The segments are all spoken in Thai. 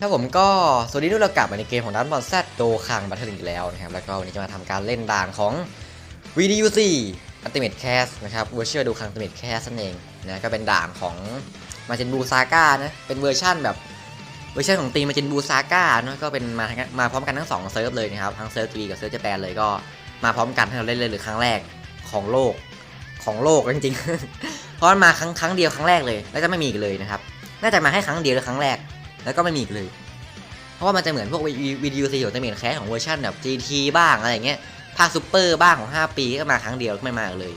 ครับผมก็สวัสดีทุกเรากลับมาในเกมของดันบอลแซดโดคังบัตเทิลอีกแล้วนะครับ แล้วก็วันนี้จะมาทำการเล่นด่านของ VDUC Ultimate Cast นะครับ Virtual ดูคัง Ultimate Cast นั่นเองนะก็เป็นด่านของมาเจนบูซาก้านะ เป็นเวอร์ชั่นแบบเวอร์ชันของตีมาเจนบูซาก้านะก็เป็นมามาพร้อมกันทั้งสองเซิร์ฟเลยนะครับ ทั้งเซิร์ฟจีกับเซิร์ฟเจแปนเลยก็มาพร้อมกันให้เราเล่นเลยหรือครั้งแรกของโลกของโลกจริงๆเพราะมันมาครั้งครั้งเดียวครั้งแรกเลย แล้วจะไม่มีอีกเลยนะครับน่าจะมาแค่ครั้งเดียวหรือครั้งแรก แล้วก็ไม่มีอีกเลย เพราะว่ามันจะเหมือนพวกวิดีโอซีของเตเมนแคสของเวอร์ชันแบบ GT บ้างอะไรเงี้ยภาคซูเปอร์บ้างของ 5 ปีก็มาครั้งเดียวก็ไม่มากเลย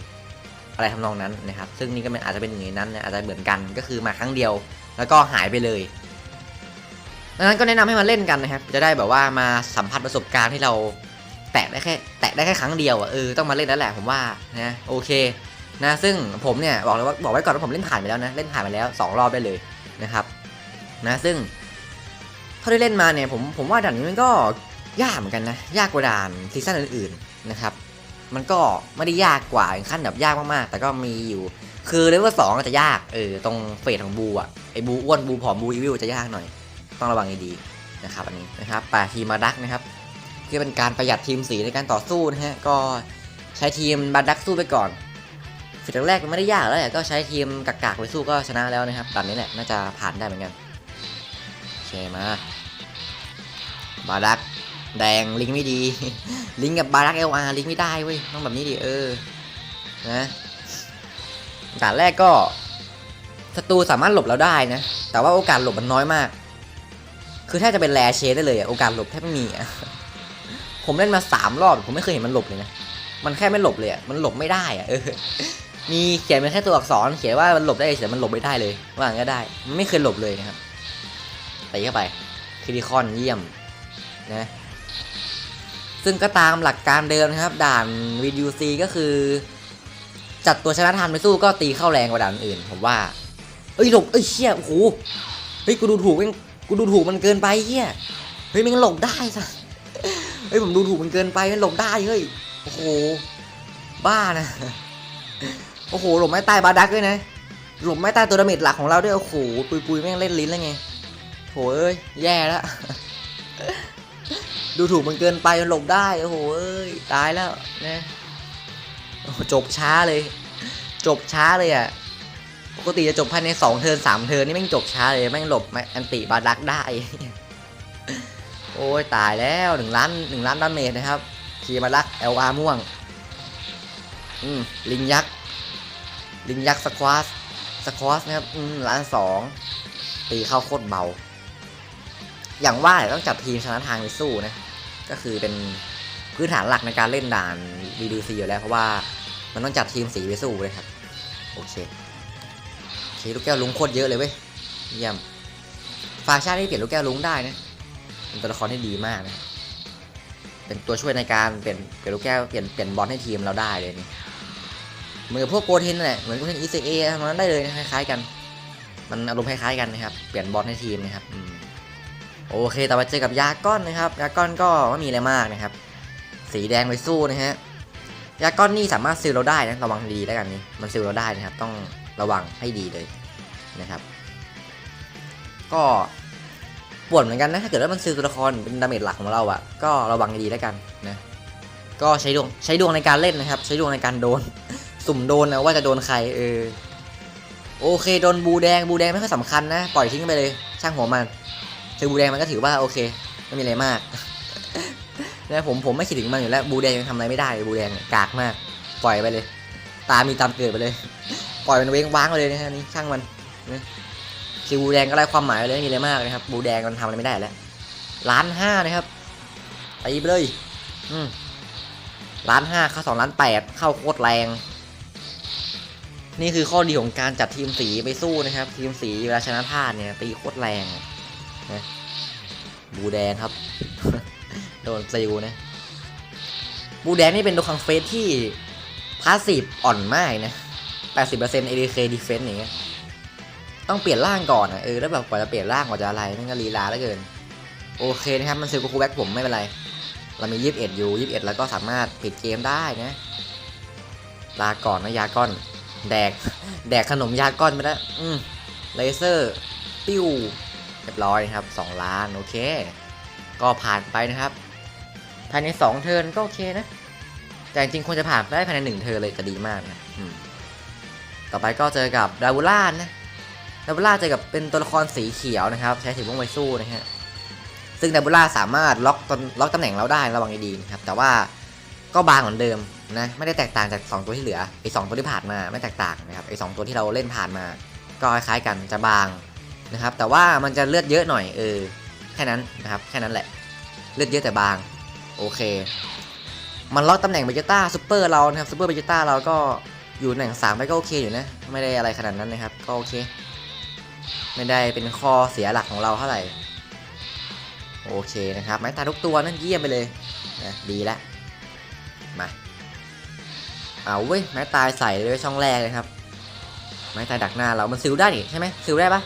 อะไรทำนองนั้นนะครับ ซึ่งนี่ก็เป็นอาจจะเป็นหนึ่งในนั้นนะอาจจะเหมือนกันก็คือมาครั้งเดียว แล้วก็หายไปเลยดังนั้นก็แนะนำให้มาเล่นกันนะครับ จะได้แบบว่ามาสัมผัสประสบการณ์ที่เราแตะได้แค่แตะได้แค่ครั้งเดียวอะเออต้องมาเล่นแล้วแหละผมว่านะโอเคนะซึ่งผมเนี่ยบอกเลยว่าบอกไว้ก่อนว่าผมเล่นผ่านไปแล้วนะเล่นผ่านไปแล้วสองรอบได้เลยนะครับ นะซึ่งเท่าที่เล่นมาเนี่ยผมผมว่าด่านนี้มันก็ยากเหมือนกันนะ ยากกว่าด่านซีซั่นอื่นๆนะครับ มันก็ไม่ได้ยากกว่าขั้นแบบยากมากๆ แต่ก็มีอยู่ คือเลเวลสองจะยากเออตรงเฟสของบูอะไอ้บูอ้วนบูผอมบูอีวิลจะยากหน่อย ต้องระวังดีๆนะครับอันนี้นะครับป่าทีมาดักนะครับคือเป็นการประหยัดทีมสีในการต่อสู้นะฮะก็ใช้ทีมบาดักสู้ไปก่อนเฟสแรกมันไม่ได้ยากแล้วแหละก็ใช้ทีมกากๆไปสู้ก็ชนะแล้วนะครับด่านนี้แหละน่าจะผ่านได้เหมือนกัน เคมา บาดักแดงลิงไม่ดี ลิงกับบาดักเอลอาร์ลิงไม่ได้เว้ยต้องแบบนี้ดิเออนะด่านแรกก็ศัตรูสามารถหลบเราได้นะ แต่ว่าโอกาสหลบมันน้อยมาก คือแทบจะเป็นแรเชดได้เลยอะโอกาสหลบแทบไม่มีอะผมเล่นมาสามรอบผมไม่เคยเห็นมันหลบเลยนะมันแค่ไม่หลบเลยอะมันหลบไม่ได้อะเออมีเขียนเป็นแค่ตัวอักษร เขียนว่ามันหลบได้เฉยมันหลบไม่ได้เลยว่างั้นก็ได้มันไม่เคยหลบเลยนะครับ ตีเข้าไปคิริคอนเยี่ยมนะซึ่งก็ตามหลักการเดิมนะครับ ด่าน VDUC ก็คือ จัดตัวชนะทานไปสู้ก็ตีเข้าแรงกว่าด่านอื่น ผมว่า เอ้ยหลบเอ้ยเชี่ยโอ้โหเฮ้ยกูดูถูกม่งกูดูถูกมันเกินไปเฮียเฮ้ยมันหลบได้ซะเฮ้ยผมดูถูกมันเกินไปมันหลบได้เฮ้ยโอ้โหบ้านะโอ้โหหลบไม่ใต้บาดักด้วยนะหลบไม่ใต้ตัวดาเมจหลักของเราด้วยโอ้โหปุยปุยแม่งเล่นลิ้นแล้วไง โหเอ้ย แย่แล้ว ดูถูกมันเกินไปมันหลบได้ โอ้โหเอ้ย ตายแล้วนะจบช้าเลย จบช้าเลยอะ ปกติจะจบภายในสองเทิร์นสามเทิร์นนี่แม่งจบช้าเลย แม่งหลบแม่งอันติบาดักได้ โอ้ย ตายแล้วหนึ่งล้านหนึ่งล้านดาเมจนะครับทีบาดักเอลอาม่วง อืม ลิงยักษ์ ลิงยักษ์สควอสสควอสนะครับ อืมล้านสองตีเข้าโคตรเบา อย่างว่าต้องจับทีมชนะทางไปสู้นะ ก็คือเป็นพื้นฐานหลักในการเล่นด่าน BDC อยู่แล้วเพราะว่ามันต้องจัดทีมสีไปสู้เลยครับ โอเคโอเคลูกแก้วลุงโคตรเยอะเลยเว้ยเยี่ยมฟาชาที่เปลี่ยนลูกแก้วลุงได้นะเป็นตัวละครที่ดีมากนะเป็นตัวช่วยในการเปลี่ยนเปลี่ยนลูกแก้วเปลี่ยนเปลี่ยนบอลให้ทีมเราได้เลยนี่เหมือนพวกโกเทนนั่นแหละเหมือนโกเทน ECA ทำนั้นได้เลยนะคล้ายๆกัน มันอารมณ์คล้ายๆกันนะครับ เปลี่ยนบอลให้ทีมนะครับอืม โอเคต่อไปเจอกับยาก้อนนะครับ ยาก้อนก็ไม่มีอะไรมากนะครับ สีแดงไปสู้นะฮะ ยาก้อนนี่สามารถซิลเราได้นะระวังดีแล้วกันนี่ มันซิลเราได้นะครับ ต้องระวังให้ดีเลยนะครับ ก็ปวดเหมือนกันนะ ถ้าเกิดว่ามันซิลตัวละครเป็นดาเมจหลักของเราอะ่ะ ก็ระวังดีแล้วกันนะ ก็ใช้ดวงใช้ดวงในการเล่นนะครับ ใช้ดวงในการโดน สุ่มโดนนะว่าจะโดนใครเออ โอเคโดนบูแดงบูแดงไม่ค่อยสำคัญนะ ปล่อยทิ้งไปเลย ช่างหัวมัน เจอบูแดงมันก็ถือว่าโอเคไม่มีอะไรมากนะผมผมไม่คิดถึงมันอยู่แล้วบูแดงยังทำอะไรไม่ได้บูแดงเนี่ยกากมาก ปล่อยไปเลย ตามีตามเกิดไปเลย ปล่อยมันเว้งว้างไปเลยนะฮะนี่ช่างมันนะคือบูแดงก็ไร้ความหมายไปเลยไม่มีอะไรมากนะครับ บูแดงมันทำอะไรไม่ได้แล้วล้านห้านะครับตีไปเลยอืมล้านห้าเข้าสองล้านแปดเข้าโคตรแรง นี่คือข้อดีของการจัดทีมสีไปสู้นะครับ ทีมสีเวลาชนะท่าตุเนี่ยตีโคตรแรง นะบูแดงครับ โดนซิลนะ บูแดงนี่เป็นตัวคังเฟสที่พาสซีฟอ่อนมากนะ 80% ADK Defense อย่างเงี้ย ต้องเปลี่ยนร่างก่อนอะ เออ แล้วแบบกว่าจะเปลี่ยนร่างกว่าจะอะไรม่งก็ลีลาเหลือเกิน โอเคนะครับ มันซิลกูคูแบ็กผมไม่เป็นไร เรามี 21 อยู่ 21 แล้วก็สามารถปิดเกมได้นะ ลาก่อนนะยาก้อน แดก แดกขนมยาก้อนไปแล้ว อืมเลเซอร์ ปิ้ว รียบร้อยนะครับ 2 ล้านโอเค ก็ผ่านไปนะครับ ภายใน 2 เทิร์นก็โอเคนะ แต่จริงๆควรจะผ่านไปได้ภายใน 1 เทิร์นเลยจะดีมากนะต่อไปก็เจอกับดาวูล่านะดาวูล่าเจอกับเป็นตัวละครสีเขียวนะครับ ใช้ถือวงไวสู้นะฮะซึ่งดาวูล่าสามารถล็อกตนล็อกตำแหน่งเราได้ระวังดีๆนะครับ แต่ว่าก็บางเหมือนเดิมนะไม่ได้แตกต่างจาก 2 ตัวที่เหลือไอ้สตัวที่ผ่านมาไม่แตกต่างนะครับไอ้สตัวที่เราเล่นผ่านมา ก็คล้ายๆกันจะบาง นะครับ แต่ว่ามันจะเลือดเยอะหน่อยเออแค่นั้นนะครับแค่นั้นแหละ เลือดเยอะแต่บาง โอเค มันล็อกตำแหน่งเบจิต้าซูเปอร์เรานะครับซูเปอร์เบจิต้าเราก็อยู่ตำแหน่งสามไปก็โอเคอยู่นะ ไม่ได้อะไรขนาดนั้นนะครับ ก็โอเค ไม่ได้เป็นข้อเสียหลักของเราเท่าไหร่ โอเคนะครับไม้ตายทุกตัวนั่นเยี่ยมไปเลยนะดีแล้วมาเอาเว้ยไม้ตายใส่เลยช่องแรกเลยครับ ไม้ตายดักหน้าเรา มันซิลได้นี่ใช่ไหมซิลได้ปะ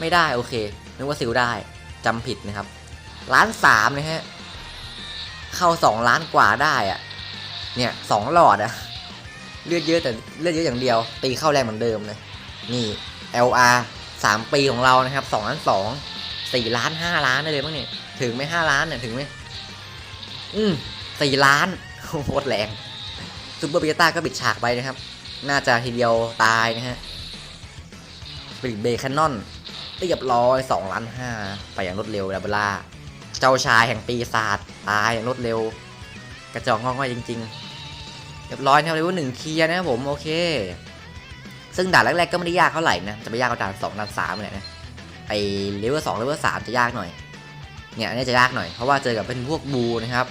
ไม่ได้โอเคนึกว่าซิลได้จำผิดนะครับล้านสามนะฮะเข้าสองล้านกว่าได้อะเนี่ยสองหลอดอะเลือดเยอะแต่เลือดเยอะอย่างเดียว ตีเข้าแรงเหมือนเดิมเลยนี่ LR สามปีของเรานะครับสองล้านสองสี่ล้านห้าล้านได้เลยมั้งเนี่ยถึงไหมห้าล้านเนี่ยถึงไหมอืมสี่ล้านโคตรแรงซูเปอร์เบต้าก็ปิดฉากไปนะครับ น่าจะทีเดียวตายนะฮะปิริตเบคานอน เรียบร้อยสองล้านห้าไปอย่างรวดเร็วดับเบล่า เจ้าชายแห่งปีศาจตายอย่างรวดเร็ว กระจอกงอกง่อยจริง ๆ เรียบร้อยนะครับเลเวลหนึ่งเคลียร์นะครับผมโอเค ซึ่งด่านแรกๆก็ไม่ได้ยากเท่าไหร่นะ จะไปยากกว่าด่านสองด่านสามเลยนะไอเลเวลสองเลเวลสามจะยากหน่อย เนี่ยอันนี้จะยากหน่อยเพราะว่าเจอกับเป็นพวกบูนะครับ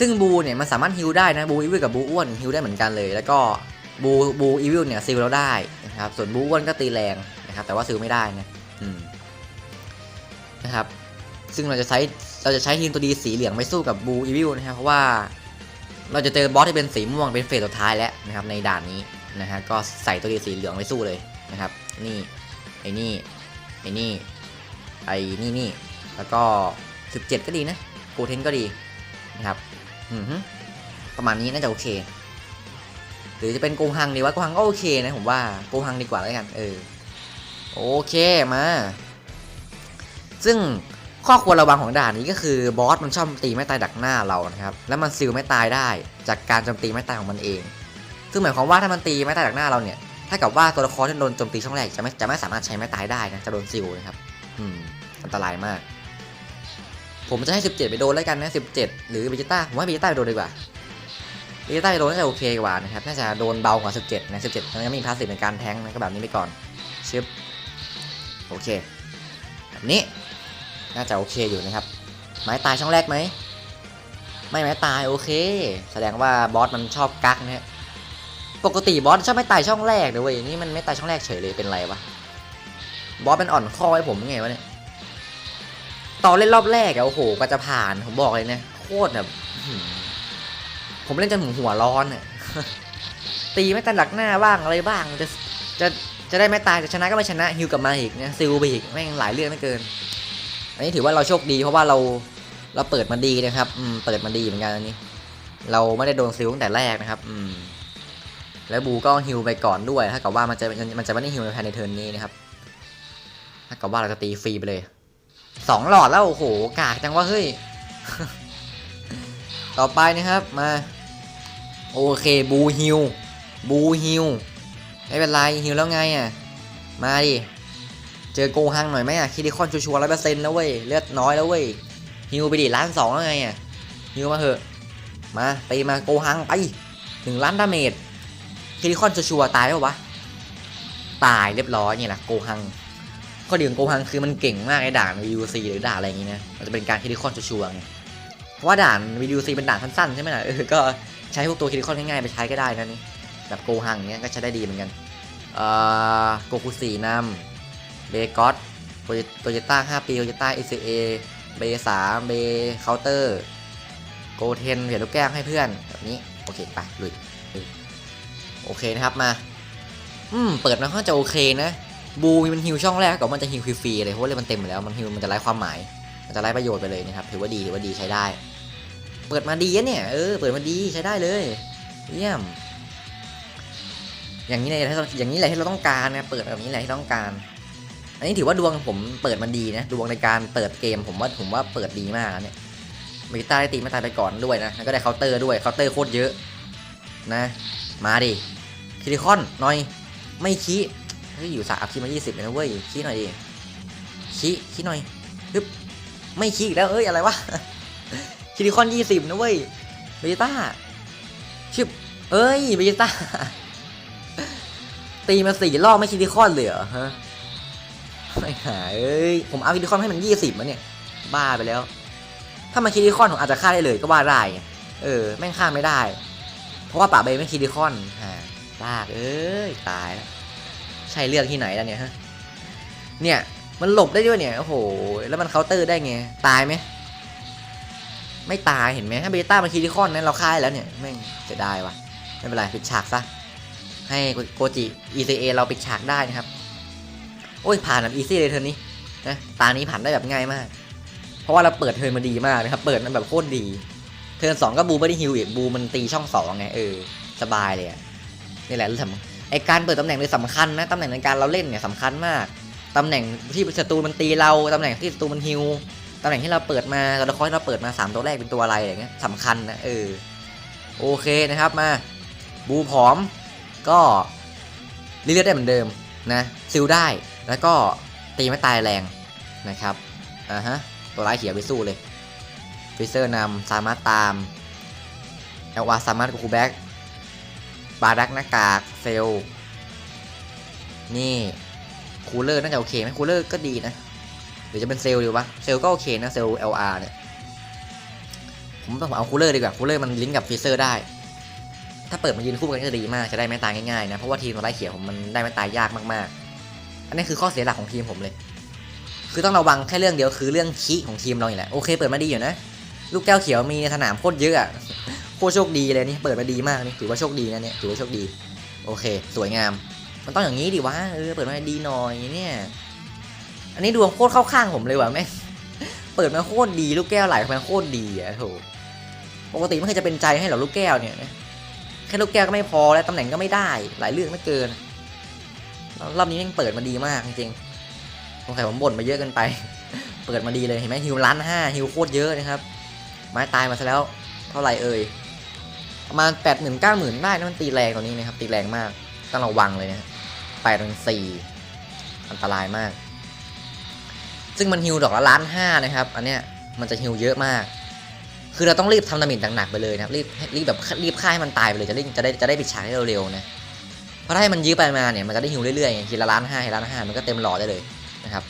ซึ่งบูเนี่ยมันสามารถฮิลได้นะบูอีวิลกับบูอ้วนฮิลได้เหมือนกันเลย แล้วก็บูบูอีวิลเนี่ยซิลเราได้นะครับส่วนบูอ้วนก็ตีแรงนะครับแต่ว่าซิลไม่ได้นะ นะครับ ซึ่งเราจะใช้เราจะใช้ทีมตัวดีสีเหลืองไปสู้กับบูอีวิลนะครับเพราะว่าเราจะเจอบอสที่เป็นสีม่วงเป็นเฟสสุดท้ายแล้วนะครับ ในด่านนี้นะฮะก็ใส่ตัวดีสีเหลืองไปสู้เลยนะครับ นี่ไอ้นี่ไอ้นี่ไอ้นี่นี่แล้วก็ 17 ก็ดีนะโกเทนก็ดีนะครับอือประมาณนี้น่าจะโอเค หรือจะเป็นโกฮังดีวะโกฮังก็โอเคนะผมว่าโกฮังดีกว่าแล้วกันเออ โอเคมา ซึ่งข้อควรระวังของด่านนี้ก็คือบอสมันชอบตีไม้ตายดักหน้าเรานะครับ แล้วมันซิลไม่ตายได้จากการโจมตีไม้ตายของมันเอง ซึ่งหมายความว่าถ้ามันตีไม้ตายดักหน้าเราเนี่ย ถ้ากับว่าตัวละครที่โดนโจมตีช่องแรกจะไม่จะไม่สามารถใช้ไม้ตายได้นะจะโดนซิลนะครับ อืม อันตรายมาก ผมจะให้ 17 ไปโดนแล้วกันนะ 17 หรือเบจิต้าผมว่าเบจิต้าไปโดนดีกว่าเบจิต้าไปโดนน่าจะโอเคกว่านะครับ น่าจะโดนเบากว่า 17 นะ 17มันก็มีพาสซีฟในการแทงก์นะก็แบบนี้ไปก่อนชึบ โอเค แบบนี้ น่าจะโอเคอยู่นะครับ ไม้ตายช่องแรกไหม ไม่ไม้ตายโอเค แสดงว่าบอสมันชอบกักนะฮะ ปกติบอสชอบไม่ตายช่องแรกเลยเว้ย นี่มันไม่ตายช่องแรกเฉยเลยเป็นไรวะ บอสเป็นอ่อนข้อให้ผมไงวะเนี่ย ตอนเล่นรอบแรกอะโอ้โหก็จะผ่านผมบอกเลยนะโคตรแบบผมเล่นจนหัวร้อนอะตีไม่ตันหลักหน้าบ้างอะไรบ้างจะจะ จะได้ไม่ตายจะชนะก็ไม่ชนะฮิวกลับมาอีกนะซิลไปอีกแม่งหลายเรื่องไม่เกิน อันนี้ถือว่าเราโชคดีเพราะว่าเราเราเปิดมาดีนะครับอืมเปิดมาดีเหมือนกันอันนี้ เราไม่ได้โดนซิลตั้งแต่แรกนะครับ อืมแล้วบูก็ฮิวไปก่อนด้วยถ้ากับว่ามันจะมันจะไม่ได้ฮิวในภายในเทิร์นนี้นะครับถ้ากับว่าเราจะตีฟรีไปเลยสองหลอดแล้วโอ้โหกากจังว่าเฮ้ยต่อไปนะครับมาโอเคบูฮิวบูฮิว ไม่เป็นไรฮิวแล้วไงอะ มาดิ เจอโกฮังหน่อยไหมอะคิดิคอนชัวร์ร้อยเปอร์เซ็นต์แล้วเว้ย เลือดน้อยแล้วเว้ยฮิวไปดิล้านสองแล้วไงอะฮิวมาเถอะ มาตีมาโกฮังไปถึงล้านดาเมจคิดิคอนชัวร์ตายแล้ววะ ตายเรียบร้อยเนี่ยนะโกฮังข้อดีของโกฮังคือมันเก่งมากในด่าน VUC หรือด่านอะไรอย่างงี้นะ มันจะเป็นการคิดิคอนชัวร์ไง เพราะว่าด่าน VUC เป็นด่านสั้นๆใช่ไหมล่ะ เออ ก็ใช้พวกตัวคิดิคอนง่ายๆไปใช้ก็ได้นะนี่ แบบโกฮังเนี้ยก็ใช้ได้ดีเหมือนกันเอ่อโกคุสีนำเบกอสโตโยต้า5ปีโตโยต้าเอเอเบสามเบเคาน์เตอร์โกเทนเหรียญลูกแก้วให้เพื่อนแบบนี้ โอเคไปลุยโอเคนะครับมา อืม เปิดมาค่อนจะโอเคนะบูมันฮิวช่องแรกก็มันจะฮิวฟรีๆเลยเพราะว่าเลยมันเต็มหมดแล้วมันฮิวมันจะไร้ความหมาย มันจะไร้ประโยชน์ไปเลยนะครับถือว่าดีถือว่าดีใช้ได้ เปิดมาดีเนี่ยเออเปิดมาดีใช้ได้เลย เยี่ยม อย่างนี้เลยอย่างนี้แหละที่เราต้องการนะเปิดแบบนี้แหละที่ต้องการ อันนี้ถือว่าดวงผมเปิดมันดีนะดวงในการเปิดเกมผมว่าผมว่าเปิดดีมากนะเนี่ยเบต้าได้ตีม่ตายไปก่อนด้วยนะแล้วก็ได้เคาน์เตอร์ด้วยเคาน์เตอร์โคตรเยอะนะ มาดิคิริคอนหน่อยไม่ขี้เฮ้ยอยู่สามคีมา 20เลยนะเว้ยขี้หน่อยดิขี้ขี้หน่อยฮึบไม่ขี้อีกแล้วเอ้ยอะไรวะคิริคอน 20 นะเว้ยเบต้าชิบเอ้ยเบต้า ตีมาสี่รอบไม่คิริคอนเลยเหรอฮะไม่หาเอ้ยผมเอาคิริคอนให้มันยี่สิบมาเนี่ย บ้าไปแล้ว ถ้ามันคิริคอนผมอาจจะฆ่าได้เลยก็ว่าได้ไงเออแม่งฆ่าไม่ได้ เพราะว่าป่าเบย์ไม่คิริคอนฮะลากเอ้ยตายแล้วใช่เลือกที่ไหนแล้วเนี่ยฮะเนี่ยมันหลบได้ด้วยเนี่ยโอ้โหแล้วมันเคาน์เตอร์ได้ไงตายไหมไม่ตายเห็นไหมถ้าเบต้ามันคิริคอนนั้นเราฆ่าได้แล้วเนี่ยแม่งเสียดายวะไม่เป็นไรปิดฉากซะ ให้โกจิ ECA เราปิดฉากได้นะครับ โอ้ยผ่านแบบอีซี่เลยเทิร์นี้นะตานี้ผ่านได้แบบง่ายมาก เพราะว่าเราเปิดเทิร์มาดีมากนะครับ เปิดมันแบบโคตรดี เทิร์สองก็บูไม่ได้ฮิวอีกบูมันตีช่องสองไงเออสบายเลยนี่แหละเรื่องสำคัญไอการเปิดตำแหน่งเลยสำคัญนะตำแหน่งในการเราเล่นเนี่ยสำคัญมากตำแหน่งที่ศัตรูมันตีเราตำแหน่งที่ศัตรูมันฮิวตำแหน่งที่เราเปิดมาตัวละครเราเปิดมาสามตัวแรกเป็นตัวอะไรอย่างเงี้ยสำคัญนะเออโอเคนะครับมาบูผอม ก็รีเลือดได้เหมือนเดิมนะซิลได้แล้วก็ตีไม่ตายแรงนะครับอ่าฮะตัวร้ายเขียวไปสู้เลยฟิเซอร์นำสามารถตามเอลวาสามารถกูคูแบ็กบาดักหน้ากากเซลนี่คูลเลอร์น่าจะโอเคไหมคูลเลอร์ก็ดีนะหรือจะเป็นเซลดีวะเซลก็โอเคนะเซลล์ LR เนี่ยผมต้องเอาคูลเลอร์ดีกว่าคูลเลอร์มันลิงก์กับฟิเซอร์ได้ ถ้าเปิดมายืนคู่กันก็จะดีมากจะได้ไม่ตายง่ายๆนะเพราะว่าทีมไล่เขียวผมมันได้ไม่ตายยากมากๆ อันนี้คือข้อเสียหลักของทีมผมเลย คือต้องระวังแค่เรื่องเดียวคือเรื่องคีของทีมเรานี่แหละโอเคเปิดมาดีอยู่นะ ลูกแก้วเขียวมีในสนามโคตรเยอะอะโคตรโชคดีเลยนี่เปิดมาดีมากนี่ถือว่าโชคดีนะเนี่ยถือว่าโชคดี โอเค สวยงาม มันต้องอย่างนี้ดิวะเออเปิดมาดีหน่อยเนี่ยอันนี้ดวงโคตรเข้าข้างผมเลยว่ะแม่เปิดมาโคตรดีลูกแก้วไหลมาโคตรดีอะโถปกติไม่เคยจะเป็นใจให้หรอลูกแก้วเนี่ย แค่ลูกแก้วก็ไม่พอแล้วตำแหน่งก็ไม่ได้ หลายเรื่องไม่เกิน รอบนี้ยังเปิดมาดีมากจริงๆสงสัยผมบ่นมาเยอะเกินไป เปิดมาดีเลยเห็นไหมฮิวล้านห้าฮิวโคตรเยอะนะครับ ไม้ตายมาซะแล้ว เท่าไหร่เอ่ย ประมาณแปดหมื่นเก้าหมื่นได้นะมันตีแรงตัวนี้นะครับ ตีแรงมากต้องระวังเลยนะแปดถึงสี่อันตรายมาก ซึ่งมันฮิวดอกละล้านห้านะครับ อันเนี้ยมันจะฮิวเยอะมาก คือเราต้องรีบทำดาเมจหนักๆไปเลยนะรีบรีบแบบรีบฆ่าให้มันตายไปเลยจะได้จะได้จะได้ปิดฉากให้เร็วๆนะเพราะถ้าให้มันยื้อไปมาเนี่ยมันจะได้ฮิวเรื่อยๆทีละล้านห้าทีละล้านห้ามันก็เต็มหลอดได้เลยนะครับ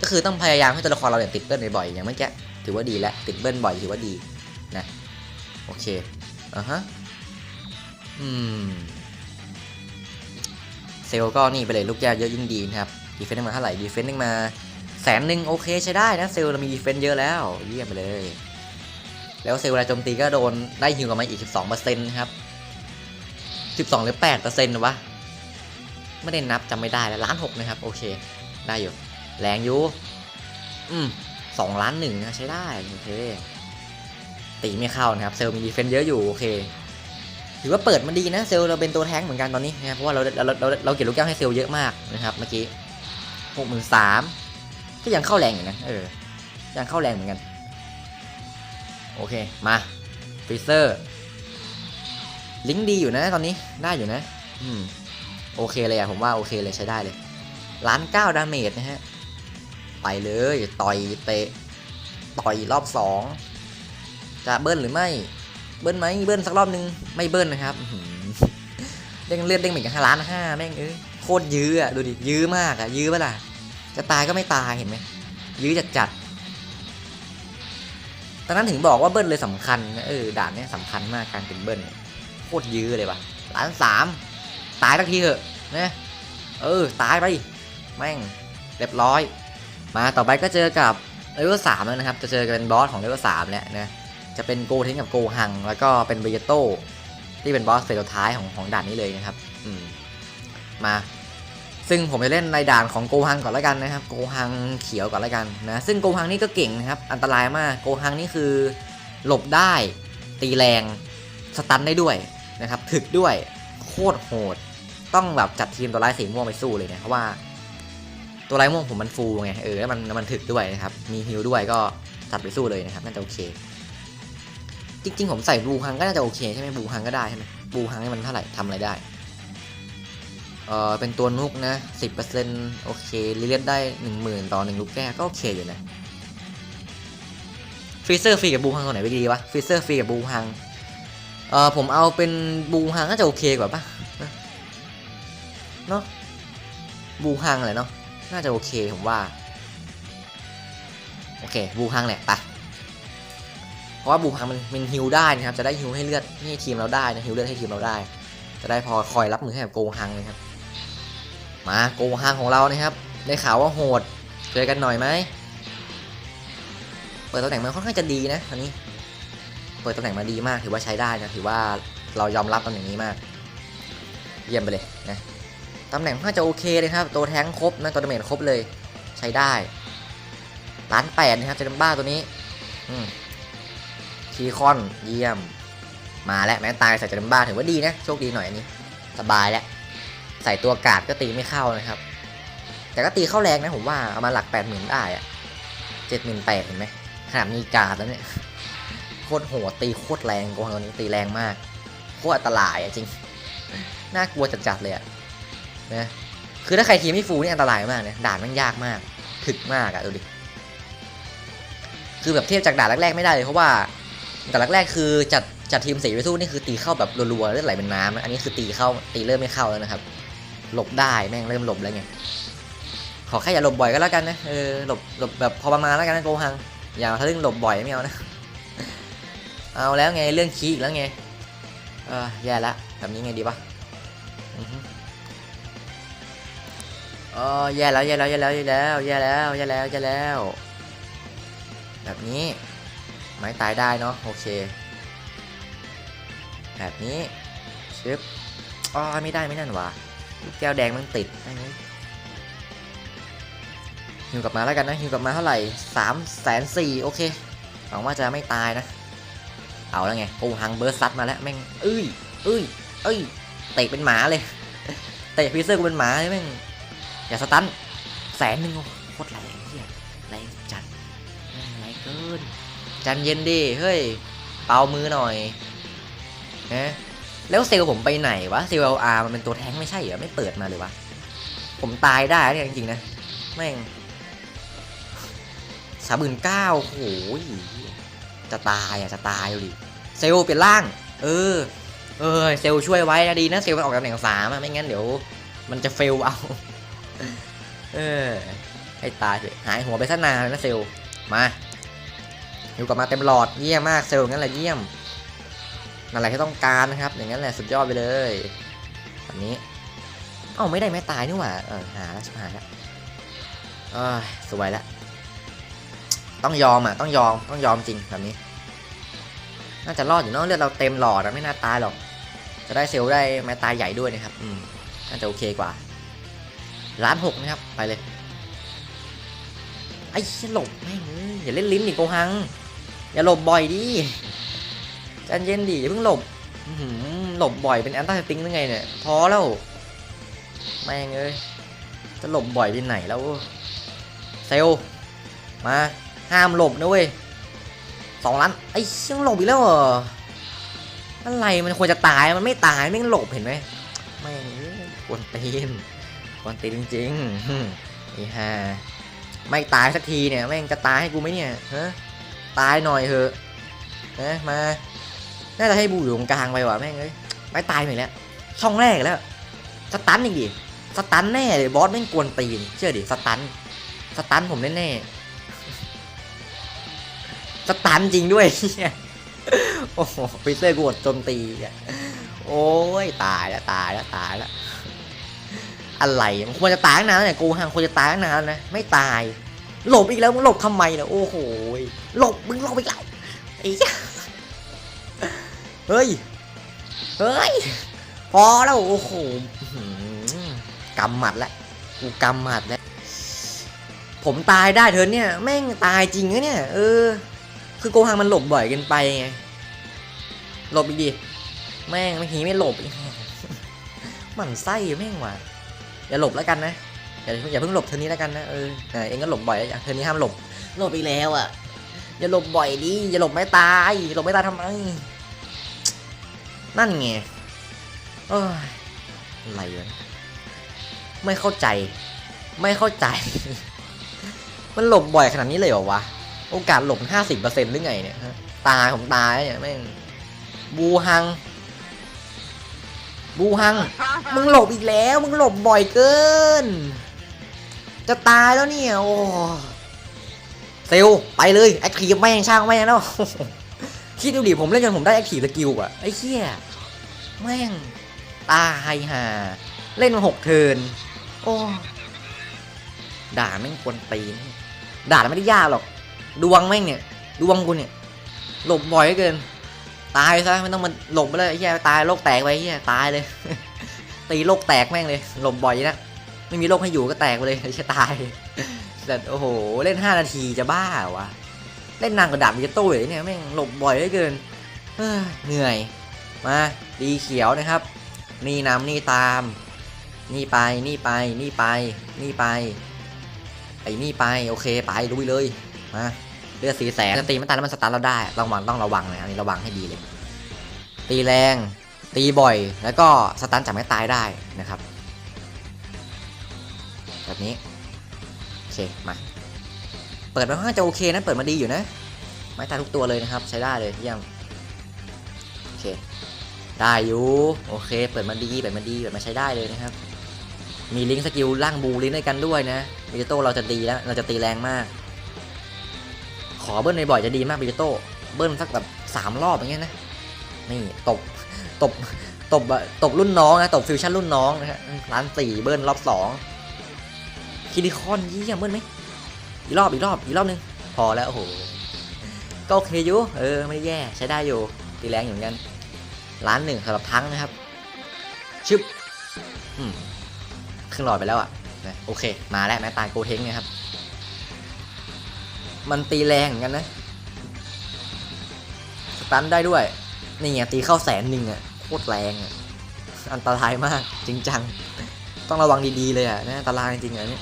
ก็คือต้องพยายามให้ตัวละครเราเนี่ยติดเบิ้ลบ่อยๆอย่างเมื่อกี้ถือว่าดีแล้วติดเบิ้ลบ่อยถือว่าดีนะโอเคอะฮะอืมเซลก็นี่ไปเลยลูกแก้วเยอะยิ่งดีนะครับดีเฟนต์มาเท่าไหร่ดีเฟนต์มาแสนหนึ่งโอเคใช้ได้นะเซลเรามีดีเฟนต์เยอะแล้วเยี่ยมไปเลย แล้วเซลล์เวลาโจมตีก็โดนได้ฮิวกลับมาอีก 12%ครับ 12 หรือ 8%วะ ไม่ได้นับจำไม่ได้แล้วล้านหกนะครับ โอเค ได้อยู่ แรงอยู่ อืมสองล้านหนึ่งใช้ได้ โอเค ตีไม่เข้านะครับ เซลล์มีดีเฟนต์เยอะอยู่ โอเค ถือว่าเปิดมาดีนะ เซลล์เราเป็นตัวแท้งเหมือนกันตอนนี้นะครับ เพราะว่าเราเราเราเราเก็บลูกแก้วให้เซลล์เยอะมากนะครับเมื่อกี้หกหมื่นสามก็ยังเข้าแรงอยู่นะ เออ ยังเข้าแรงเหมือนกัน โอเค มาฟิเซอร์ลิงก์ดีอยู่นะตอนนี้ได้อยู่นะ อืม โอเคเลยอะผมว่าโอเคเลยใช้ได้เลยล้านเก้าดาเมจนะฮะ ไปเลย ต่อยเตะ ต่อยรอบสองจะเบิ้ลหรือไม่ เบิ้ลไหมเบิ้ลสักรอบนึง ไม่เบิ้ลนะครับเด้งเลือดเด้งเหมือนกันห้าล้านห้าแม่งเอ้ยโคตรยื้ออะดูดิยื้อมากอะยื้อเปล่ะจะตายก็ไม่ตายเห็นไหมยื้อจัดจัด ตอนนั้นถึงบอกว่าเบิ้ลเลยสำคัญเออด่านนี้ยสำคัญมากการเป็นเบิ้ลโคตรยื้อเลยว่ะล้านสามตายสักทีเถอะนะเออตายไปแม่งเรียบร้อย มาต่อไปก็เจอกับเลเวลสามแล้วนะครับ จะเจอกันเป็นบอสของเลเวลสามแล้วนะจะเป็นโกเทนกับโกฮัง แล้วก็เป็นเบเยโตที่เป็นบอสเฟสสุดท้ายของของด่านนี้เลยนะครับ อืมมา ซึ่งผมจะเล่นในด่านของโกฮังก่อนแล้วกันนะครับ โกฮังเขียวก่อนแล้วกันนะซึ่งโกฮังนี่ก็เก่งนะครับ อันตรายมากโกฮังนี่คือ หลบได้ ตีแรงสตันได้ด้วยนะครับถึกด้วยโคตรโหด ต้องแบบจัดทีมตัวร้ายสีม่วงไปสู้เลยนะเพราะว่า ตัวไรม่วงผมมันฟูไงเออแล้วมันมันถึกด้วยนะครับ มีฮิลด้วยก็ตัดไปสู้เลยนะครับน่าจะโอเค จริงๆ ผมใส่บูฮังก็น่าจะโอเคใช่ไหมบูฮังก็ได้ใช่ไหมบูฮังนี่มันเท่าไหร่ทำอะไรได้ เออเป็นตัวนุกนะสิบเปอร์เซ็นต์โอเครีเลียนได้หนึ่งหมื่นต่อหนึ่งลูกแก้ก็โอเคอยู่นะฟรีเซอร์ฟรีกับบูฮังตัวไหนไปดีวะฟรีเซอร์ฟรีกับบูฮังเออผมเอาเป็นบูฮังน่าจะโอเคกว่าปะเนาะบูฮังแหละเนาะน่าจะโอเคผมว่า โอเคบูฮังแหละไปเพราะว่าบูพังมันมันฮิวได้นะครับจะได้ฮิวให้เลือดให้ทีมเราได้นะฮิวเลือดให้ทีมเราได้ จะได้พอคอยรับมือให้กับโกฮังนะครับ มาโกฮังของเรานะครับ ได้ข่าวว่าโหดเจอกันหน่อยไหม เปิดตำแหน่งมันค่อนข้างจะดีนะอันนี้ เปิดตำแหน่งมาดีมากถือว่าใช้ได้นะถือว่าเรายอมรับตำแหน่งนี้มาก เยี่ยมไปเลยนะตำแหน่งน่าจะโอเคเลยครับ ตัวแท้งครบนะตัวดาเมจครบเลย ใช้ได้ล้านแปดนะครับเจนบ้าตัวนี้อืทีคอนเยี่ยม มาแล้วแม้ตายใส่เจัมบ้าถือว่าดีนะโชคดีหน่อยอันนี้ สบายแล้ว ใส่ตัวกาดก็ตีไม่เข้านะครับ แต่ก็ตีเข้าแรงนะผมว่าเอามาหลักแปดหมื่นได้อะเจ็ดหมื่นแปดเห็นไหมขนาดมีกาดแล้วเนี่ยโคตรโหดตีโคตรแรงกว่าตัวนี้ตีแรงมากโคตรอันตรายจริงน่ากลัวจัดๆเลยอะนะคือถ้าใครทีมไม่ฟูนี่อันตรายมากนะด่านมันยากมากถึกมากอะดูดิคือแบบเทียบจากด่านแรกๆไม่ได้เลยเพราะว่าด่านแรกๆคือจัดจัดทีมสีไปสู้นี่คือตีเข้าแบบรัวๆเลือดไหลเป็นน้ำอันนี้คือตีเข้าตีเริ่มไม่เข้าแล้วนะครับ หลบได้แม่งเริ่มหลบแล้วไงขอแค่อย่าหลบบ่อยก็แล้วกันนะเออหลบหลบแบบพอประมาณแล้วกันนะโกฮังอย่าทะลึ่งหลบบ่อยไม่เอานะเอาแล้วไงเรื่องขี้อีกแล้วไงเออแย่ละแบบนี้ไงดีปะเออแย่แล้วแย่แล้วแย่แล้วแย่แล้วแย่แล้วแย่แล้วแย่แล้ว แบบนี้ ไม้ตายได้เนาะโอเค แบบนี้ชึบอ๋อไม่ได้ไม่นั่นวะ แก้วแดงมันติดไอ้เงี้ยฮิวกลับมาแล้วกันนะฮิวกลับมาเท่าไหร่สามแสนสี่โอเคหวังว่าจะไม่ตายนะ เอาแล้วไงโอ้หังเบิร์ซัดมาแล้วแม่งเอ้ยเอ้ยเอ้ยเตะเป็นหมาเลยเตะพีเซอร์กูเป็นหมาเลยแม่งอย่าสตันแสนหนึ่งโอ้โคตรแรงเฮียแรงจัดแม่งเกินใจเย็นดิเฮ้ยเปามือหน่อยนะ แล้วเซลล์ผมไปไหนวะเซลล์อาร์มันเป็นตัวแท้งไม่ใช่เหรอไม่เปิดมาเลยวะผมตายได้เนี่ยจริงๆนะแม่งสามหมื่นเก้าโอ้โหจะตายอะจะตายดิเซลล์เปลี่ยนร่าง เออ เออเซลล์ช่วยไว้นะดีนะเซลล์มันออกตำแหน่งสามอะไม่งั้นเดี๋ยวมันจะเฟลเอา เออ ให้ตายเถอะหายหัวไปซะนานเลยนะเซลล์มาอยู่กับมาเต็มหลอดเยี่ยมมากเซลล์งั้นแหละเยี่ยม นั่นแหละที่ต้องการนะครับ อย่างนั้นแหละสุดยอดไปเลยแบบนี้เอ้าไม่ได้แม้ตายนี่หว่าเออหาแล้วชิบหายแล้วเออสวยแล้วต้องยอมอะต้องยอมต้องยอมจริงแบบนี้ น่าจะรอดอยู่เนอะเลือดเราเต็มหลอดอะไม่น่าตายหรอกจะได้เซลล์ได้แม้ตายใหญ่ด้วยนะครับอืมน่าจะโอเคกว่าล้านหกนะครับไปเลยไอ้เหี้ยหลบแม่งอ้ยอย่าเล่นลิ้นดิโกหัง อย่าหลบบ่อยดิ ใจเย็นดิอย่าเพิ่งหลบหลบบ่อยเป็นแอนต้าสติงยังไงเนี่ยพอแล้วแม่งเอ้ยจะหลบบ่อยไปไหนแล้วเซลมาห้ามหลบนะเว้ยสองล้านไอ้เชี่ยหลบอีกแล้วเหรออะไรมันควรจะตายมันไม่ตายไม่งหลบเห็นไหมแม่งเอ้ยกวนตีนกวนตีนจริงๆไอ้ห่าไม่ตายสักทีเนี่ยแม่งจะตายให้กูไหมเนี่ยฮะตายหน่อยเถอะนะมา น่าจะให้บูอยู่ตรงกลางไปว่ะแม่งเลยไม่ตายไปแล้ว ช่องแรกแล้ว สตันอีกดิสตันแน่เลยบอสแม่งกวนตีน เชื่อดิสตัน สตันผมแน่ๆสตันจริงด้วยเนี่ยโอ้โหปีเตอร์กดโจมตีอะโอ้ยตายแล้วตายแล้วตายแล้วอะไรมันควรจะตายตั้งนานแล้วเนี่ยกูฮังควรจะตายตั้งนานแล้วนะไม่ตาย หลบอีกแล้วมึงหลบทำไมล่ะโอ้โหหลบมึงหลบอีกแล้วไอ้ เฮ้ย เฮ้ย พอแล้ว โอ้โหอื้อหือกำหมัดแล้วกูกำหมัดแล้ว ผมตายได้เธอเนี่ย แม่งตายจริงนะเนี่ย เออ คือโกฮังมันหลบบ่อยเกินไปไง หลบอีกดิ แม่งไม่ทีไม่หลบอีกมันไส้แม่งว่ะ อย่าหลบแล้วกันนะ อย่าอย่าเพิ่งหลบเทอนี้แล้วกันนะ เออ เองก็หลบบ่อยแล้วอย่าเทอนี้ห้ามหลบ หลบอีกแล้วอะ อย่าหลบบ่อยดิ อย่าหลบไม่ตาย หลบไม่ตายทำไม นั่นไงเอ้ยอะไรวะไม่เข้าใจ ไม่เข้าใจ มันหลบบ่อยขนาดนี้เลยเหรอวะ โอกาสหลบห้าสิบเปอร์เซ็นต์หรือไงเนี่ยฮะตายผมตายเนี่ยแม่งบูฮัง บูฮัง มึงหลบอีกแล้ว มึงหลบบ่อยเกิน จะตายแล้วเนี่ย โอ้ เซลลไปเลย แอคทีฟแม่งช่างแม่งแล้ว คิดดูดิผมเล่นจนผมได้แอคทีฟสกิลอะไอ้เหี้ยแม่ง ตายห่าเล่นมาหกเทิน โอ้ด่าแม่งกวนตีน ด่าไม่ได้ยากหรอก ดวงแม่งเนี่ย ดวงกูเนี่ย หลบบ่อยเกิน ตายซะไม่ต้องมาหลบไปเลยไอ้เหี้ยตายโรคแตกไปไอ้เหี้ยตายเลย ตีโรคแตกแม่งเลย หลบบ่อยนะไม่มีโรคให้อยู่ก็แตกไปเลยไอ้เหี้ยตายแต่โอ้โห เล่น5นาทีจะบ้าวะ เล่นนานกว่าดาบมิกาโต้เลยเนี่ยแม่งหลบบ่อยเหลือเกินเหนื่อยมาดีเขียวนะครับ นี่นำนี่ตาม นี่ไปนี่ไปนี่ไปนี่ไปไอ้นี่ไปโอเคไปลุยเลยมาเลือดสีแสงจะตีไม่ตายแล้วมันสตาร์ทเราได้ระวังต้องระวังเลยอันนี้ระวังให้ดีเลย ตีแรง ตีบ่อยแล้วก็สตันจากไม่ตายได้นะครับ แบบนี้ โอเค มา เปิดมาค่อนข้างจะโอเคนะ เปิดมาดีอยู่นะ ไม่ตายทุกตัวเลยนะครับ ใช้ได้เลยเยี่ยม โอเค ได้อยู่ โอเค เปิดมาดี เปิดมาดี เปิดมาใช้ได้เลยนะครับ มีลิงก์สกิลล่างบูลิงก์ด้วยกันด้วยนะบิจิโต้เราจะดีแล้ว เราจะตีแรงมาก ขอเบิ้ลในบ่อยๆจะดีมากบิจิโต้ เบิ้ลสักแบบสามรอบอย่างเงี้ยนะ นี่ตบ ตบ ตบ ตบรุ่นน้องนะ ตบฟิวชั่นรุ่นน้องนะฮะร้านสี่เบิ้ลรอบสองคิริคอนยี่ยมเบิ้ลไหม อีกรอบอีกรอบอีกรอบนึงพอแล้วโอ้โหก็โอเคอยู่เออไม่แย่ใช้ได้อยู่ตีแรงอยู่เหมือนกันร้านหนึ่งสำหรับทั้งนะครับชึบอืมครึ่งหลอดไปแล้วอะนะโอเค มาแล้วแม้ตายโกเทงนะครับ มันตีแรงเหมือนกันนะสตันได้ด้วยนี่ไงตีเข้าแสนหนึ่งอะโคตรแรงอะอันตรายมากจริงจังต้องระวังดีๆเลยอะนะอันตรายจริงๆอะนี่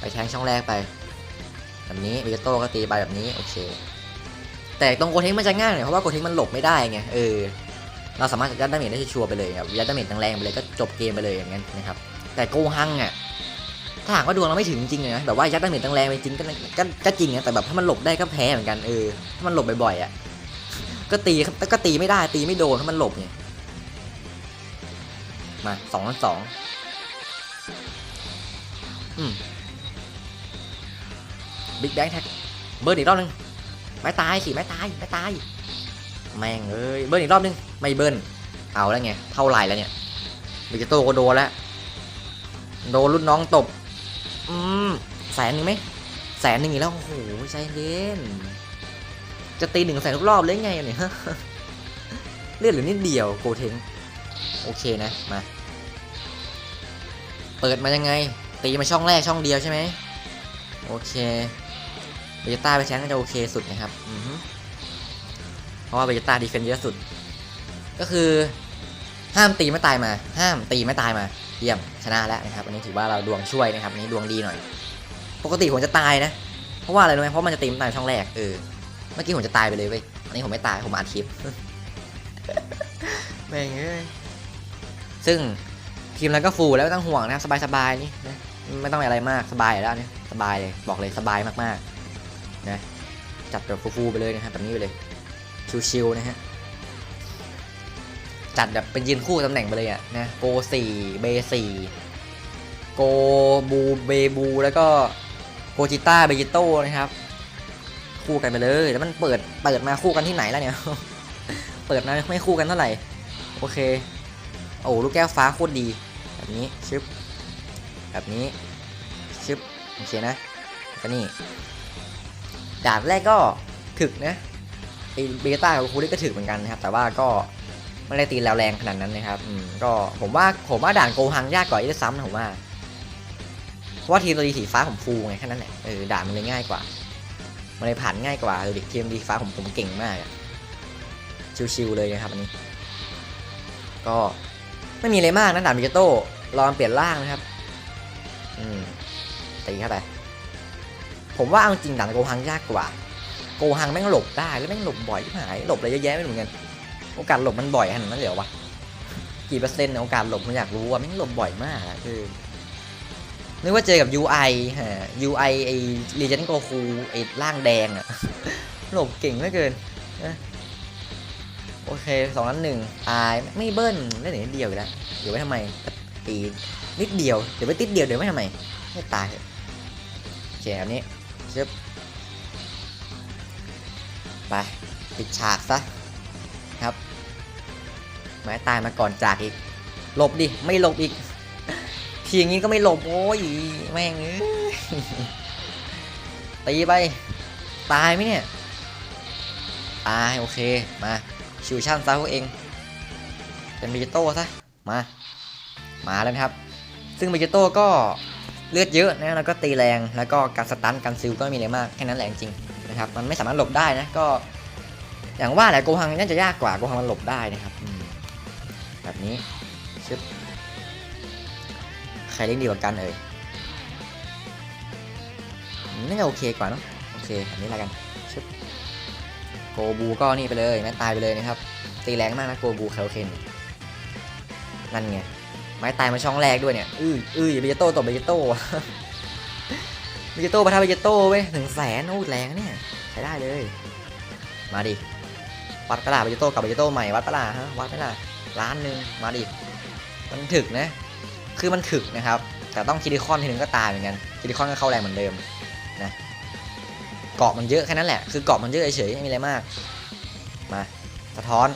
ไปแทงช่องแรกไป แบบนี้วิกโต้ก็ตีไปแบบนี้โอเค แต่ตรงโกเทงมันจะง่ายหน่อยเพราะว่าโกเทงมันหลบไม่ได้ไงเออเราสามารถยัดดาเมจได้ชัวร์ไปเลยครับยัดดาเมจแรงๆไปเลยก็จบเกมไปเลยอย่างนั้นนะครับแต่โกฮังอะถ้าหากว่าดวงเราไม่ถึงจริงนะแบบว่ายัดดาเมจแรงๆไปจริงก็ก็ก็จริงนะแต่แบบถ้ามันหลบได้ก็แพ้เหมือนกันเออถ้ามันหลบบ่อยๆอะก็ตีก็ตีไม่ได้ตีไม่โดนถ้ามันหลบเนี่ยมาสองสองอืม บิ๊กแบงแท็กเบิร์นอีกรอบนึงไม่ตายสิไม่ตายไม่ตายแม่งเอ้ยเบิร์นอีกรอบนึงไม่เบิร์นเอาแล้วไงเท่าไหร่แล้วเนี่ยบิกโตก็โดนแล้วโดนรุ่นน้องตบอืมแสนหนึ่งไหมแสนหนึ่งอีกแล้วโอ้โหใจเย็นจะตีหนึ่งแสนทุกรอบเลยไงเนี่ยเลือดเหลือนิดเดียวโกเทงโอเคนะมาเปิดมายังไงตีมาช่องแรกช่องเดียวใช่ไหมโอเค เบจิต้าไปแชงก็จะโอเคสุดนะครับเพราะว่าเบจิต้าดีเฟนเยอะสุด ก็คือ ห้ามตีไม่ตายมา ห้ามตีไม่ตายมาเยี่ยมชนะแล้วนะครับอันนี้ถือว่าเราดวงช่วยนะครับอันนี้ดวงดีหน่อย ปกติผมจะตายนะ เพราะว่าอะไรรู้ไหมเพราะมันจะตีมนตายช่องแรกเออเมื่อกี้ผมจะตายไปเลยเว้ยอันนี้ผมไม่ตายผมอัดคลิปแม่งเอ้ยซึ่งทีมเราก็ฟูแล้วไม่ต้องห่วงนะครับสบายๆนี่นะไม่ต้องอะไรมากสบายแล้วเนี่ยสบายเลยบอกเลยสบายมากๆ จัดแบบฟูๆไปเลยนะครับแบบนี้ไปเลยชิวๆนะฮะจัดแบบเป็นยืนคู่ตำแหน่งไปเลยอะนะโกสี่เบสี่โกบูเบบู แล้วก็โกจิต้าเบจิโต้นะครับ คู่กันไปเลยแล้วมันเปิดเปิดมาคู่กันที่ไหนแล้วเนี่ยเปิดมาไม่คู่กันเท่าไหร่โอเคโอ้ลูกแก้วฟ้าโคตรดี แบบนี้ชึบแบบนี้ชึบโอเคนะก็นี่ ด่านแรกก็ถึกนะไอเบต้ากับคูนี่ก็ถึกเหมือนกันนะครับ แต่ว่าก็ไม่ได้ตีแล้วแรงขนาดนั้นนะครับอืมก็ผมว่าผมว่าด่านโกฮังยากกว่าอีกด้วยซ้ำผมว่าเพราะว่าทีมตัวดีสีฟ้าผมฟูไงแค่นั้นแหละเออด่านมันเลยง่ายกว่า มันเลยผ่านง่ายกว่าเลยทีมดีฟ้าผมผมเก่งมากอะชิวๆเลยนะครับอันนี้ ก็ไม่มีอะไรมากนะด่านมิเกโต้รอมันเปลี่ยนร่างนะครับ อืมตีเข้าไป ผมว่าเอาจริงด่านโกฮังยากกว่า โกฮังแม่งหลบได้แล้วแม่งหลบบ่อยที่หายหลบอะไรเยอะแยะไม่เหมือนกันโอกาสหลบมันบ่อยขนาดนั้นเลยเหรอวะกี่เปอร์เซ็นต์เนี่ยโอกาสหลบผมอยากรู้ว่าแม่งหลบบ่อยมากคือนึกว่าเจอกับ UI ฮะ UI ไอ้ Legend Goku ไอ้ร่างแดงอะหลบเก่งเหลือเกินโอเคสองนัดหนึ่งตายไม่เบิ้ลเล่นหนิดเดียวอีกแล้วเดี๋ยวไว้ทำไมตีนิดเดียวเดี๋ยวไว้ติดเดียวเดี๋ยวไว้ทำไมไม่ตายเถอะโอเคอันนี้ ชึบไปปิดฉากซะครับไม้ตายมาก่อนจากอีกหลบดิ ไม่หลบอีกทีอย่างนี้ก็ไม่หลบโอ้ยแม่งตีไป ตายไหมเนี่ยตายโอเคมาชิวชั่นซะพวกเองเป็นเบจิโต้ซะมามาแล้วครับ ซึ่งเบจิโต้ก็ เลือดเยอะนะแล้วก็ตีแรงแล้วก็การสตันการซิลก็ไม่มีอะไรมากแค่นั้นแหละจริงนะครับมันไม่สามารถหลบได้นะก็ อย่างว่าแหละโกฮังน่าจะยากกว่าโกฮังมันหลบได้นะครับแบบนี้ชึบใครเล่นดีกว่ากันเอ่ยน่าจะโอเคกว่าเนอะโอเคอันนี้ละกันชึบโกบูก็นี่ไปเลยแม่ตายไปเลยนะครับตีแรงมากนะโกบูคาโอเคนนั่นไง ไม้ตายมาช่องแรกด้วยเนี่ย อื้ออื้อเบจิโต้ตบเบจิโต้เบจิโต้ประทับเบจิโต้เว้ยถึงแสนโอ้แรงเนี่ย ใช้ได้เลย มาดิ วัดปะลาเบจิโต้กับเบจิโต้ใหม่ วัดปะลาฮะ วัดปะลาล้านหนึ่งมาดิ มันถึกนะ คือมันถึกนะครับ แต่ต้องคิดิคอนทีนึงก็ตายเหมือนกัน คิดิคอนก็เข้าแรงเหมือนเดิมนะ เกาะมันเยอะแค่นั้นแหละ คือเกาะมันเยอะเฉยๆไม่มีอะไรมาก มา สะท้อน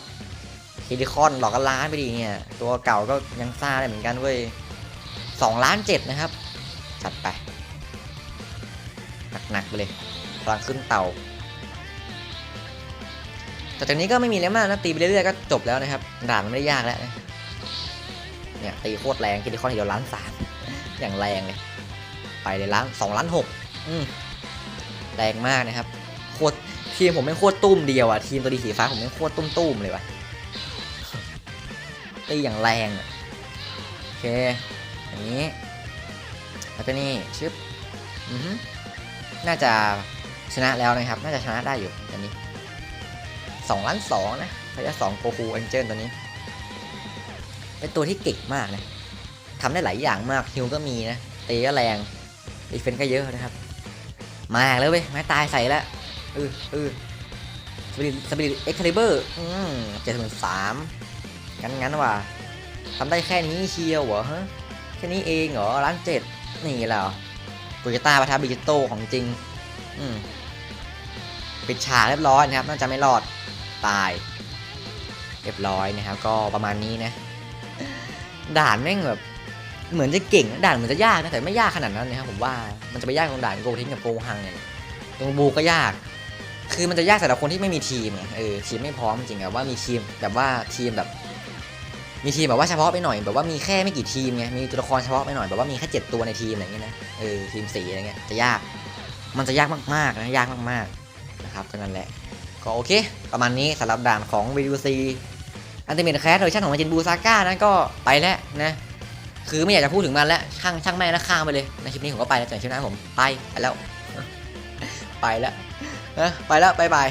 คิดิคอนหลอกกันล้านไปดีเนี่ย ตัวเก่าก็ยังซ่าได้เหมือนกันเว้ยสองล้านเจ็ดนะครับ จัดไป หนักๆไปเลยพลังขึ้นเตาแต่จากนี้ก็ไม่มีอะไรมากนะตีไปเรื่อยๆก็จบแล้วนะครับด่านมันไม่ได้ยากแล้วเนี่ยตีโคตรแรงคิดที่ข้อทีเดียวล้านสามอย่างแรงเลย ไปเลยล้านสองล้านหกแรงมากนะครับโคตรทีมผมไม่โคตรตุ้มเดียวอะทีมตัวดีสีฟ้าผมไม่โคตรตุ้มตุ้มๆเลยว่ะ ตีอย่างแรงโอเคอย่างนี้ แล้วก็นี่ชึบอือฮึน่าจะชนะแล้วนะครับ น่าจะชนะได้อยู่อันนี้สองล้านสองนะระยะสองโกคูแองเจิลตัวนี้ เป็นตัวที่เก่งมากนะทำได้หลายอย่างมากฮิวก็มีนะตีก็แรงดีเฟนก็เยอะนะครับ มาแล้วเว้ยไม้ตายใส่แล้วเออเออสปิริตสปิริตเอ็กคาลิเบอร์อืมเจ็ดหมื่นสาม งั้นงั้นว่ะทำได้แค่นี้เชียวเหรอฮะแค่นี้เองเหรอล้านเจ็ดนี่แหละปุยตาประทับบิจิโตของจริง อืมปิดฉากเรียบร้อยนะครับ น่าจะไม่รอดตาย เรียบร้อยนะครับ ก็ประมาณนี้นะ ด่านแม่งแบบเหมือนจะเก่งด่านเหมือนจะยากนะแต่ไม่ยากขนาดนั้นนะครับผมว่ามันจะไปยากตรงด่านโกทิงกับโกฮังเนี่ยตรงบูก็ยาก คือมันจะยากสำหรับคนที่ไม่มีทีมเออทีมไม่พร้อมจริงๆอะว่ามีทีมแบบว่าทีมแบบ มีทีมแบบว่าเฉพาะไปหน่อยแบบว่ามีแค่ไม่กี่ทีมไงมีตัวละครเฉพาะไปหน่อยแบบว่ามีแค่เจ็ดตัวในทีมอะไรอย่างเงี้ยนะเออทีมสีอะไรเงี้ยจะยาก มันจะยากมากๆนะยากมากๆนะครับก็นั่นแหละก็โอเค ประมาณนี้สำหรับด่านของ VUC อันติเมทแคสเวอร์ชันของมาจินบูซาก้านั้นก็ไปแล้วนะคือไม่อยากจะพูดถึงมันแล้วช่างช่างแม่แล้วข้ามไปเลยในคลิปนี้ผมก็ไปแล้วแต่คลิปหน้าผมไปไปแล้ว ไปแล้วนะไปแล้วบายบาย